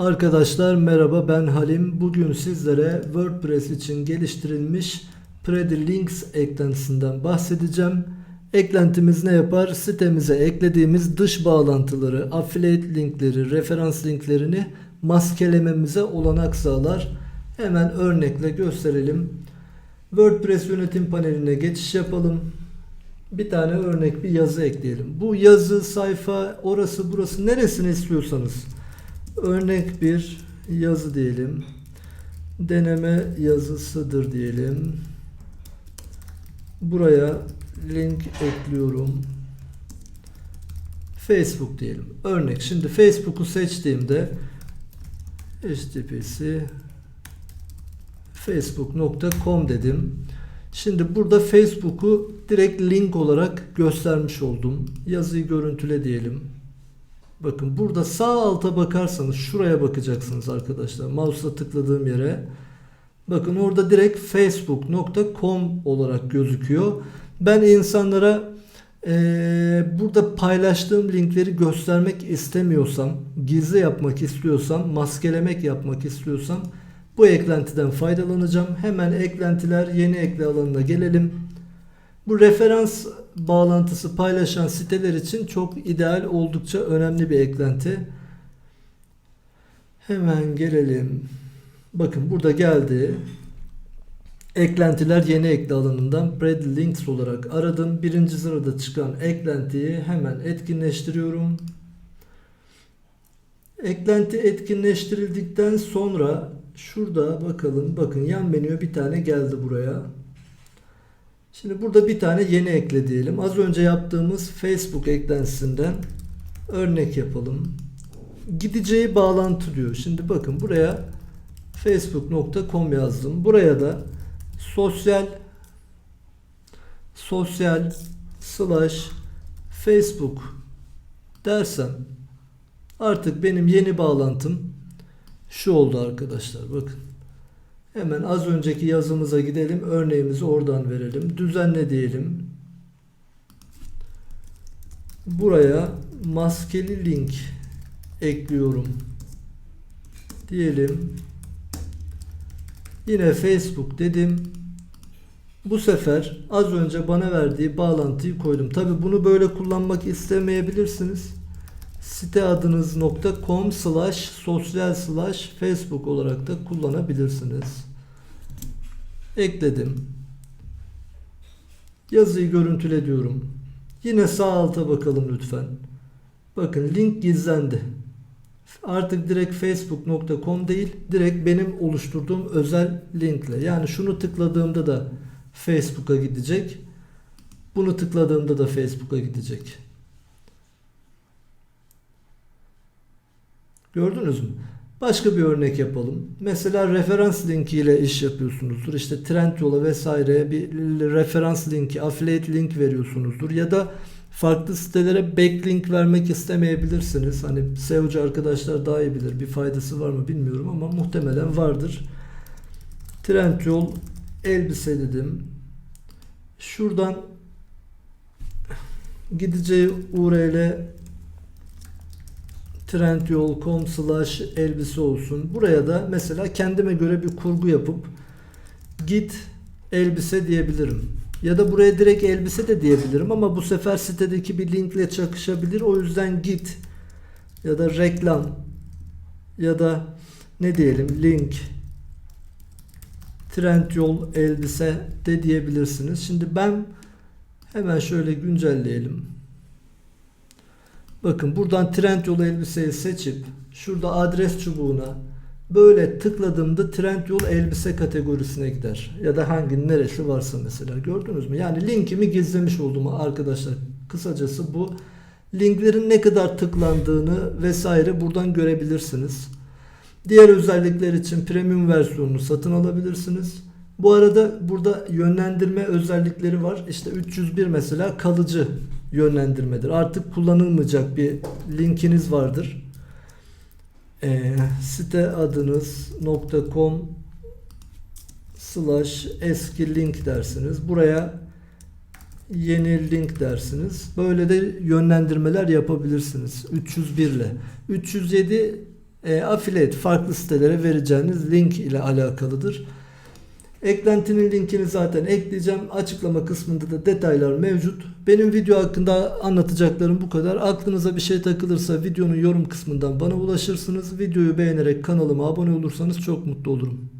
Arkadaşlar merhaba ben Halim. Bugün sizlere WordPress için geliştirilmiş Pretty Links eklentisinden bahsedeceğim. Eklentimiz ne yapar? Sitemize eklediğimiz dış bağlantıları, affiliate linkleri, referans linklerini maskelememize olanak sağlar. Hemen örnekle gösterelim. WordPress yönetim paneline geçiş yapalım. Bir tane örnek bir yazı ekleyelim. Bu yazı, sayfa, orası burası neresini istiyorsanız Örnek bir yazı diyelim. Deneme yazısıdır diyelim. Buraya link ekliyorum. Facebook diyelim. Örnek. Şimdi Facebook'u seçtiğimde http'si facebook.com dedim. Şimdi burada Facebook'u direkt link olarak göstermiş oldum. Yazıyı görüntüle diyelim. Bakın burada sağ alta bakarsanız şuraya bakacaksınız arkadaşlar. Mouse'la tıkladığım yere. Bakın orada direkt facebook.com olarak gözüküyor. Ben insanlara eee, burada paylaştığım linkleri göstermek istemiyorsam, gizli yapmak istiyorsam, maskelemek yapmak istiyorsam bu eklentiden faydalanacağım. Hemen eklentiler yeni ekle alanına gelelim. Bu referans bağlantısı paylaşan siteler için çok ideal, oldukça önemli bir eklenti. Hemen gelelim. Bakın burada geldi. Eklentiler yeni ekle alanından Brad Links olarak aradım. Birinci sırada çıkan eklentiyi hemen etkinleştiriyorum. Eklenti etkinleştirildikten sonra şurada bakalım bakın yan menüye bir tane geldi buraya. Şimdi burada bir tane yeni ekle diyelim. Az önce yaptığımız Facebook eklentisinden örnek yapalım. Gideceği bağlantı diyor. Şimdi bakın buraya facebook.com yazdım. Buraya da sosyal sosyal slash facebook dersem artık benim yeni bağlantım şu oldu arkadaşlar. Bakın. Hemen az önceki yazımıza gidelim. Örneğimizi oradan verelim. Düzenle diyelim. Buraya maskeli link ekliyorum. Diyelim. Yine Facebook dedim. Bu sefer az önce bana verdiği bağlantıyı koydum. Tabi bunu böyle kullanmak istemeyebilirsiniz. Site adınız .com slash sosyal slash facebook olarak da kullanabilirsiniz. Ekledim. Yazıyı görüntüle diyorum. Yine sağ alta bakalım lütfen. Bakın link gizlendi. Artık direkt facebook.com değil, direkt benim oluşturduğum özel linkle. Yani şunu tıkladığımda da Facebook'a gidecek. Bunu tıkladığımda da Facebook'a gidecek. Gördünüz mü? Başka bir örnek yapalım. Mesela referans linki ile iş yapıyorsunuzdur. İşte Trendyol'a vesaire bir referans linki, affiliate link veriyorsunuzdur. Ya da farklı sitelere backlink vermek istemeyebilirsiniz. Hani SEO'cu arkadaşlar daha iyi bilir. Bir faydası var mı bilmiyorum ama muhtemelen vardır. Trendyol elbise dedim. Şuradan gideceği URL'e trendyol.com slash elbise olsun. Buraya da mesela kendime göre bir kurgu yapıp git elbise diyebilirim. Ya da buraya direkt elbise de diyebilirim ama bu sefer sitedeki bir linkle çakışabilir. O yüzden git ya da reklam ya da ne diyelim link Trendyol elbise de diyebilirsiniz. Şimdi ben hemen şöyle güncelleyelim. Bakın buradan Trendyol elbiseyi seçip şurada adres çubuğuna böyle tıkladığımda Trendyol elbise kategorisine gider. Ya da hangi neresi varsa mesela gördünüz mü? Yani linkimi gizlemiş oldum arkadaşlar. Kısacası bu. Linklerin ne kadar tıklandığını vesaire buradan görebilirsiniz. Diğer özellikler için premium versiyonunu satın alabilirsiniz. Bu arada burada yönlendirme özellikleri var. İşte 301 mesela kalıcı yönlendirmedir. Artık kullanılmayacak bir linkiniz vardır. E, site adınız .com slash eski link dersiniz. Buraya yeni link dersiniz. Böyle de yönlendirmeler yapabilirsiniz. 301 ile. 307 e, affiliate farklı sitelere vereceğiniz link ile alakalıdır. Eklentinin linkini zaten ekleyeceğim. Açıklama kısmında da detaylar mevcut. Benim video hakkında anlatacaklarım bu kadar. Aklınıza bir şey takılırsa videonun yorum kısmından bana ulaşırsınız. Videoyu beğenerek kanalıma abone olursanız çok mutlu olurum.